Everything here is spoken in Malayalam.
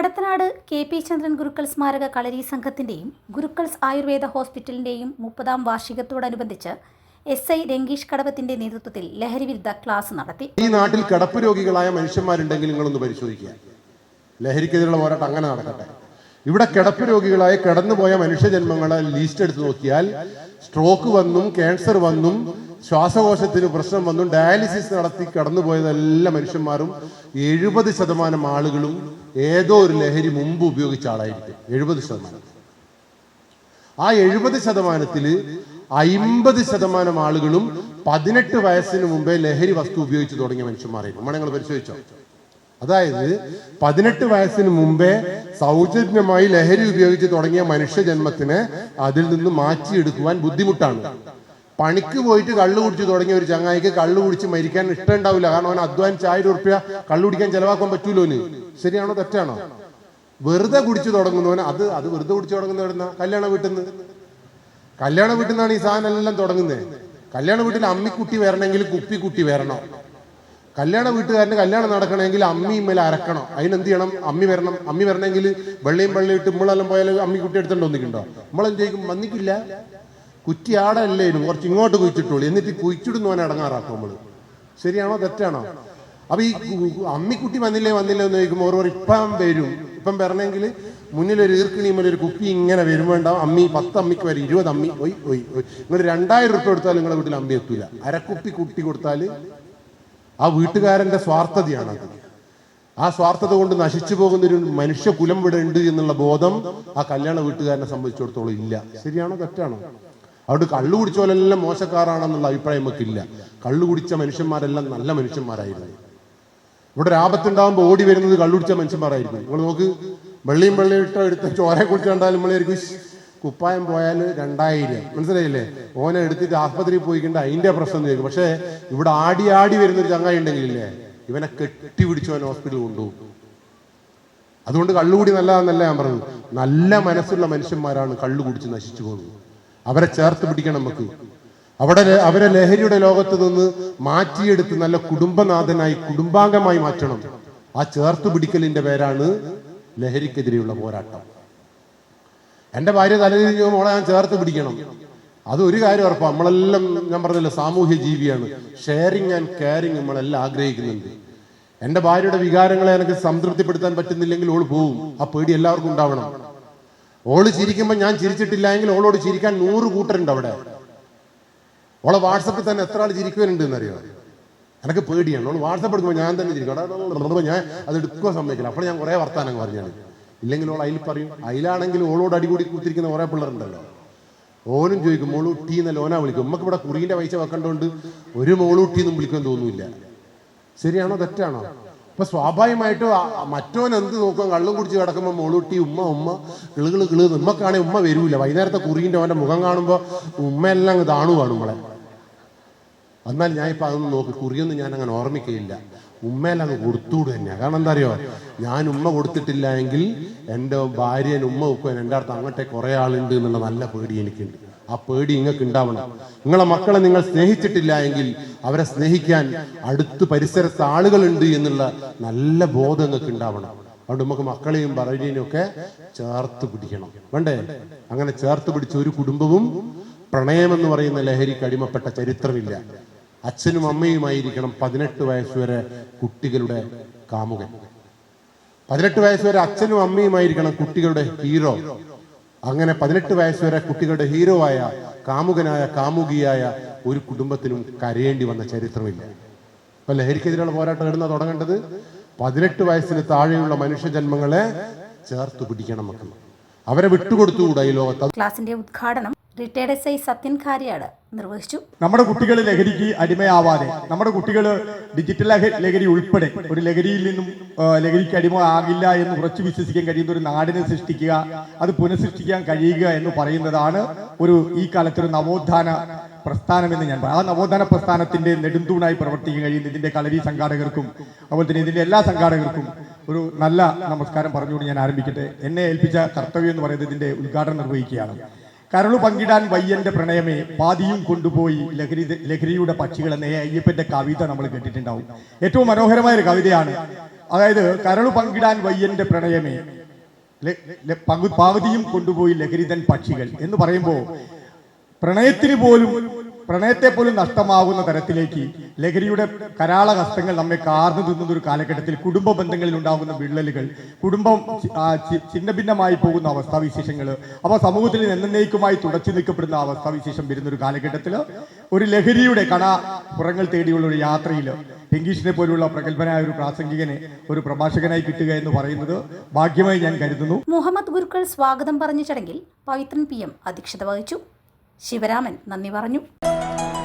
കടത്തനാട് കെ പി ചന്ദ്രൻ ഗുരുക്കൾ സ്മാരക കളരി സംഘത്തിന്റെയും ഗുരുക്കൾസ് ആയുർവേദ ഹോസ്പിറ്റലിന്റെയും മുപ്പതാം വാർഷികത്തോടനുബന്ധിച്ച് എസ് ഐ രംഗീഷ് കടവത്തിന്റെ നേതൃത്വത്തിൽ ലഹരി വിരുദ്ധ ക്ലാസ് നടത്തി. ഈ നാട്ടിൽ കടപ്പ് രോഗികളായ മനുഷ്യന്മാരുണ്ടെങ്കിൽ നിങ്ങളൊന്ന് പരിശോധിക്കുക. ലഹരിക്കെതിരെയുള്ള പോരാട്ടം അങ്ങനെ നടക്കട്ടെ. ഇവിടെ കിടപ്പ് രോഗികളായ കിടന്നുപോയ മനുഷ്യജന്മങ്ങളെ ലിസ്റ്റ് എടുത്ത് നോക്കിയാൽ സ്ട്രോക്ക് വന്നും ക്യാൻസർ വന്നും ശ്വാസകോശത്തിന് പ്രശ്നം വന്നു. ഡയാലിസിസ് നടത്തി കടന്നുപോയത് എല്ലാ മനുഷ്യന്മാരും എഴുപത് ശതമാനം ആളുകളും ഏതോ ഒരു ലഹരി മുമ്പ് ഉപയോഗിച്ച ആളായിരിക്കും. എഴുപത് ശതമാനം. ആ എഴുപത് ശതമാനത്തിൽ അയിമ്പത് ശതമാനം ആളുകളും പതിനെട്ട് വയസ്സിന് മുമ്പേ ലഹരി വസ്തു ഉപയോഗിച്ച് തുടങ്ങിയ മനുഷ്യന്മാരായിരുന്നു. നമ്മൾ നിങ്ങൾ പരിശോധിച്ചോ? അതായത് പതിനെട്ട് വയസ്സിന് മുമ്പേ സൗജന്യമായി ലഹരി ഉപയോഗിച്ച് തുടങ്ങിയ മനുഷ്യജന്മത്തിന് അതിൽ നിന്ന് മാറ്റിയെടുക്കുവാൻ ബുദ്ധിമുട്ടാണ്. പണിക്ക് പോയിട്ട് കള്ളു കുടിച്ച് തുടങ്ങിയ ഒരു ചങ്ങായിക്ക് കള്ളു കുടിച്ച് മരിക്കാൻ ഇഷ്ടം ഉണ്ടാവില്ല കാരണം അവൻ അധ്വാനിച്ച് ആയിരം ഉറുപ്പ്യ കള്ളു കുടിക്കാൻ ചെലവാക്കാൻ പറ്റൂലോന് ശരിയാണോ തെറ്റാണോ? വെറുതെ കുടിച്ച് തുടങ്ങുന്നവന് അത് അത് വെറുതെ കുടിച്ച് തുടങ്ങുന്ന കല്യാണ വീട്ടിൽ നിന്ന് കല്യാണ വീട്ടിൽ നിന്നാണ് ഈ സാധനം എല്ലാം തുടങ്ങുന്നത് കല്യാണ വീട്ടിൽ അമ്മിക്കുട്ടി വരണമെങ്കിൽ കുപ്പി കുട്ടി വരണം. കല്യാണ വീട്ടുകാരന് കല്യാണം നടക്കണമെങ്കിൽ അമ്മി ഇമ്മൽ അരക്കണം. അതിനെന്ത് ചെയ്യണം? അമ്മി വരണം. അമ്മി വരണമെങ്കിൽ വെള്ളയും വെള്ളയും ഇട്ട് ഇമ്മളെല്ലാം പോയാൽ അമ്മി കുട്ടി എടുത്തോണ്ട് ഒന്നിക്കുണ്ടോ നമ്മളെന്ത് ചെയ്യും? വന്നിക്കില്ല കുറ്റി ആടല്ലേനും കുറച്ച് ഇങ്ങോട്ട് കുഴിച്ചിട്ടുള്ളൂ എന്നിട്ട് കുഴിച്ചിടുന്നവനെ അടങ്ങാറാക്കും നമ്മൾ. ശരിയാണോ തെറ്റാണോ? അപ്പൊ ഈ അമ്മിക്കുട്ടി വന്നില്ലേ വന്നില്ലേ എന്ന് ചോദിക്കുമ്പോൾ ഓരോ ഇപ്പം വരും. ഇപ്പം വരണമെങ്കിൽ മുന്നിൽ ഒരു കുപ്പി ഇങ്ങനെ വരുമ്പോൾ ഉണ്ടാവും അമ്മി പത്ത് അമ്മിക്ക് വരും. ഇരുപത് അമ്മി. ഒയ് ഒയ് ഒയ്. നിങ്ങൾ രണ്ടായിരം റുപ്യ കൊടുത്താൽ നിങ്ങളുടെ വീട്ടിൽ അമ്മി എത്തൂല. അരക്കുപ്പി കുട്ടി കൊടുത്താൽ ആ വീട്ടുകാരന്റെ സ്വാർത്ഥതയാണത് ആ സ്വാർത്ഥത കൊണ്ട് നശിച്ചു പോകുന്ന ഒരു മനുഷ്യ കുലം ഇവിടെ ഉണ്ട് എന്നുള്ള ബോധം ആ കല്യാണ വീട്ടുകാരനെ സംബന്ധിച്ചിടത്തോളം ഇല്ല. ശരിയാണോ തെറ്റാണോ? അവിടെ കള്ളു കുടിച്ചവരെല്ലാം മോശക്കാരാണെന്നുള്ള അഭിപ്രായം നമുക്കില്ല. കള്ളു കുടിച്ച മനുഷ്യന്മാരെല്ലാം നല്ല മനുഷ്യന്മാരായിരുന്നു. ഇവിടെ ഒരു ആപത്തുണ്ടാകുമ്പോൾ ഓടി വരുന്നത് കള്ളുടിച്ച മനുഷ്യന്മാരായിരിക്കും നിങ്ങൾ നോക്ക് വെള്ളിയും വെള്ളിയും ഇട്ട എടുത്ത് ചോരയെ കുടിച്ച് കണ്ടാൽ നമ്മളായിരിക്കും കുപ്പായം പോയാൽ രണ്ടായിരം. മനസ്സിലായില്ലേ? ഓനെ എടുത്തിട്ട് ആസ്പത്രിയിൽ പോയി കണ്ട് അതിന്റെ പ്രശ്നം ചോദിക്കും പക്ഷേ ഇവിടെ ആടി ആടി വരുന്ന ഒരു ചങ്ങായി ഉണ്ടെങ്കിലില്ലേ ഇവനെ കെട്ടി പിടിച്ചു അവൻ ഹോസ്പിറ്റലിൽ കൊണ്ടുപോകും. അതുകൊണ്ട് കള്ളുകൂടി നല്ലതാന്നല്ല ഞാൻ പറഞ്ഞത്. നല്ല മനസ്സുള്ള മനുഷ്യന്മാരാണ് കള്ളു കുടിച്ച് നശിച്ചു പോകുന്നത്. അവരെ ചേർത്ത് പിടിക്കണം നമുക്ക്. അവിടെ അവരെ ലഹരിയുടെ ലോകത്ത് നിന്ന് മാറ്റിയെടുത്ത് നല്ല കുടുംബനാഥനായി കുടുംബാംഗമായി മാറ്റണം. ആ ചേർത്ത് പിടിക്കലിന്റെ പേരാണ് ലഹരിക്കെതിരെയുള്ള പോരാട്ടം. എന്റെ ഭാര്യ തലതിരിഞ്ഞു മോളെ ഞാൻ ചേർത്ത് പിടിക്കണം. അത് ഒരു കാര്യം ഉറപ്പാണ് നമ്മളെല്ലാം ഞാൻ പറഞ്ഞല്ലോ സാമൂഹ്യ ജീവിയാണ്. ഷെയറിങ് ആൻഡ് കെയറിങ് നമ്മളെല്ലാം ആഗ്രഹിക്കുന്നുണ്ട്. എന്റെ ഭാര്യയുടെ വികാരങ്ങളെ എനിക്ക് സംതൃപ്തിപ്പെടുത്താൻ പറ്റുന്നില്ലെങ്കിൽ ഓൾ പോവും. ആ പേടി എല്ലാവർക്കും ഉണ്ടാവണം. ഓൾ ചിരിക്കുമ്പോൾ ഞാൻ ചിരിച്ചിട്ടില്ല എങ്കിൽ ഓളോട് ചിരിക്കാൻ നൂറ് കൂട്ടരുണ്ട് അവിടെ. ഓളെ വാട്സപ്പിൽ തന്നെ എത്ര ആൾ ചിരിക്കുവാനുണ്ട് എന്നറിയോ? എനിക്ക് പേടിയാണ്. ഓൾ വാട്സപ്പ് എടുക്കുമ്പോൾ ഞാൻ തന്നെ ചിരിക്കും. ഞാൻ അത് എടുക്കുക സമ്മതിക്കില്ല. അപ്പോൾ ഞാൻ കുറേ വർത്താനം പറഞ്ഞാണ്. ഇല്ലെങ്കിൽ ഓൾ അതിൽ പറയും അതിലാണെങ്കിൽ ഓളോട് അടികൂടി കുത്തിരിക്കുന്ന കുറേ പിള്ളേരുണ്ടല്ലോ. ഓനും ചോദിക്കും മോളൂട്ടി എന്നല്ല ഓനാ വിളിക്കും. നമുക്ക് ഇവിടെ കുറിന്റെ പൈസ വെക്കേണ്ടതുകൊണ്ട് ഒരു മോളൂട്ടി എന്നും വിളിക്കാൻ തോന്നുന്നില്ല. ശരിയാണോ തെറ്റാണോ? അപ്പൊ സ്വാഭാവികമായിട്ട് മറ്റോൻ എന്ത് നോക്കുക കള്ളും കുടിച്ച് കിടക്കുമ്പോൾ മോളൂട്ടി ഉമ്മ ഉമ്മ കിളുകിൾ കിളു ഉമ്മക്കാണെങ്കിൽ ഉമ്മ വരൂല. വൈകുന്നേരത്തെ കുറിന്റെ അവന്റെ മുഖം കാണുമ്പോൾ ഉമ്മയെല്ലാം അങ്ങ് താണുവാണ് നമ്മളെ എന്നാൽ ഞാൻ ഇപ്പൊ അതൊന്നും നോക്കി. കുറിയൊന്നും ഞാൻ അങ്ങനെ ഓർമ്മിക്കയില്ല. ഉമ്മയെല്ലാം അങ്ങ് കൊടുത്തൂട് തന്നെയാ. കാരണം എന്താ അറിയോ? ഞാൻ ഉമ്മ കൊടുത്തിട്ടില്ല എങ്കിൽ എന്റെ ഭാര്യൻ ഉമ്മ വെക്കുവാൻ എന്റെ അടുത്ത് അങ്ങോട്ടേ കുറെ ആളുണ്ട് എന്നുള്ള നല്ല പേടി എനിക്കുണ്ട്. ആ പേടി നിങ്ങൾക്ക് ഉണ്ടാവണം നിങ്ങളെ മക്കളെ നിങ്ങൾ സ്നേഹിച്ചിട്ടില്ല എങ്കിൽ അവരെ സ്നേഹിക്കാൻ അടുത്ത് പരിസരത്ത് ആളുകളുണ്ട് എന്നുള്ള നല്ല ബോധം നിങ്ങൾക്ക് ഉണ്ടാവണം അതുകൊണ്ട് നമുക്ക് മക്കളെയും ഭാര്യനെയും ഒക്കെ ചേർത്ത് പിടിക്കണം. വേണ്ടേ? അങ്ങനെ ചേർത്ത് പിടിച്ച ഒരു കുടുംബവും പ്രണയമെന്ന് പറയുന്ന ലഹരിക്ക് അടിമപ്പെട്ട ചരിത്രമില്ല. അച്ഛനും അമ്മയുമായിരിക്കണം പതിനെട്ട് വയസ്സ് വരെ കുട്ടികളുടെ കാമുകൻ. പതിനെട്ട് വയസ്സ് വരെ അച്ഛനും അമ്മയുമായിരിക്കണം കുട്ടികളുടെ ഹീറോ. അങ്ങനെ പതിനെട്ട് വയസ്സ് വരെ കുട്ടികളുടെ ഹീറോ ആയ കാമുകനായ കാമുകിയായ ഒരു കുടുംബത്തിനും കരയേണ്ടി വന്ന ചരിത്രമില്ല. അപ്പൊ ലഹരിക്കെതിരെയുള്ള പോരാട്ടം ഇടുന്ന തുടങ്ങേണ്ടത്? പതിനെട്ട് വയസ്സിന് താഴെയുള്ള മനുഷ്യജന്മങ്ങളെ ചേർത്ത് പിടിക്കണം മക്കൾ അവരെ വിട്ടുകൊടുത്തുകൂടാ ഈ ലോകത്ത്. ക്ലാസിന്റെ ഉദ്ഘാടനം retired S I Sathyan Kariyad നിർവഹിച്ചു. നമ്മുടെ കുട്ടികൾ ലഹരിക്ക് അടിമയാവാതെ നമ്മുടെ കുട്ടികൾ ഡിജിറ്റൽ ലഹ- ലഹരി ഉൾപ്പെടെ ഒരു ലഹരിയിൽ നിന്നും ലഹരിക്ക് അടിമ ആകില്ല എന്ന് ഉറച്ചു വിശ്വസിക്കാൻ കഴിയുന്ന ഒരു നാടിനെ സൃഷ്ടിക്കുക അത് പുനഃസൃഷ്ടിക്കാൻ കഴിയുക എന്ന് പറയുന്നതാണ് ഒരു ഈ കാലത്തൊരു നവോത്ഥാന പ്രസ്ഥാനം എന്ന് ഞാൻ പറയാം. ആ നവോത്ഥാന പ്രസ്ഥാനത്തിന്റെ നെടുന്തൂണായി പ്രവർത്തിക്കാൻ കഴിയുന്ന ഇതിന്റെ കളരി സംഘാടകർക്കും അതുപോലെ തന്നെ ഇതിന്റെ എല്ലാ സംഘാടകർക്കും ഒരു നല്ല നമസ്കാരം പറഞ്ഞുകൊണ്ട് ഞാൻ ആരംഭിക്കട്ടെ. എന്നെ ഏൽപ്പിച്ച കർത്തവ്യം എന്ന് പറയുന്നത് ഇതിന്റെ ഉദ്ഘാടനം നിർവഹിക്കുകയാണ്. കരളു പങ്കിടാൻ വയ്യന്റെ പ്രണയമേ പാതിയും കൊണ്ടുപോയി ലഹരി ലഹരിയുടെ പക്ഷികൾ എന്ന. അയ്യപ്പന്റെ കവിത നമ്മൾ കേട്ടിട്ടുണ്ടാവും ഏറ്റവും മനോഹരമായ ഒരു കവിതയാണ് അതായത് കരളു പങ്കിടാൻ വയ്യന്റെ പ്രണയമേ പാതിയും കൊണ്ടുപോയി ലഹരിതൻ പക്ഷികൾ എന്ന് പറയുമ്പോൾ പ്രണയത്തിന് പോലും പ്രണയത്തെ പോലും നഷ്ടമാകുന്ന തരത്തിലേക്ക് ലഹരിയുടെ കരാള ഹസ്തങ്ങൾ നമ്മെ കാർന്നു തിന്നുന്ന ഒരു കാലഘട്ടത്തിൽ കുടുംബ ബന്ധങ്ങളിൽ ഉണ്ടാകുന്ന വിള്ളലുകൾ കുടുംബം ഛിന്നഭിന്നമായി പോകുന്ന അവസ്ഥാവിശേഷങ്ങൾ അവ സമൂഹത്തിൽ എന്നേക്കുമായി തുടച്ചു നിൽക്കപ്പെടുന്ന അവസ്ഥാവിശേഷം വരുന്ന ഒരു കാലഘട്ടത്തിൽ ഒരു ലഹരിയുടെ കണ പുറങ്ങൾ തേടിയുള്ള ഒരു യാത്രയിൽ പെങ്കീഷിനെ പോലുള്ള പ്രഗത്ഭനായ ഒരു പ്രാസംഗികനെ ഒരു പ്രഭാഷകനായി കിട്ടുക എന്ന് പറയുന്നത് ഭാഗ്യമായി ഞാൻ കരുതുന്നു. മുഹമ്മദ് ഗുരുക്കൾ സ്വാഗതം പറഞ്ഞ ചടങ്ങിൽ പവിത്രൻ പി എം അധ്യക്ഷത വഹിച്ചു. ശിവരാമൻ നന്ദി പറഞ്ഞു.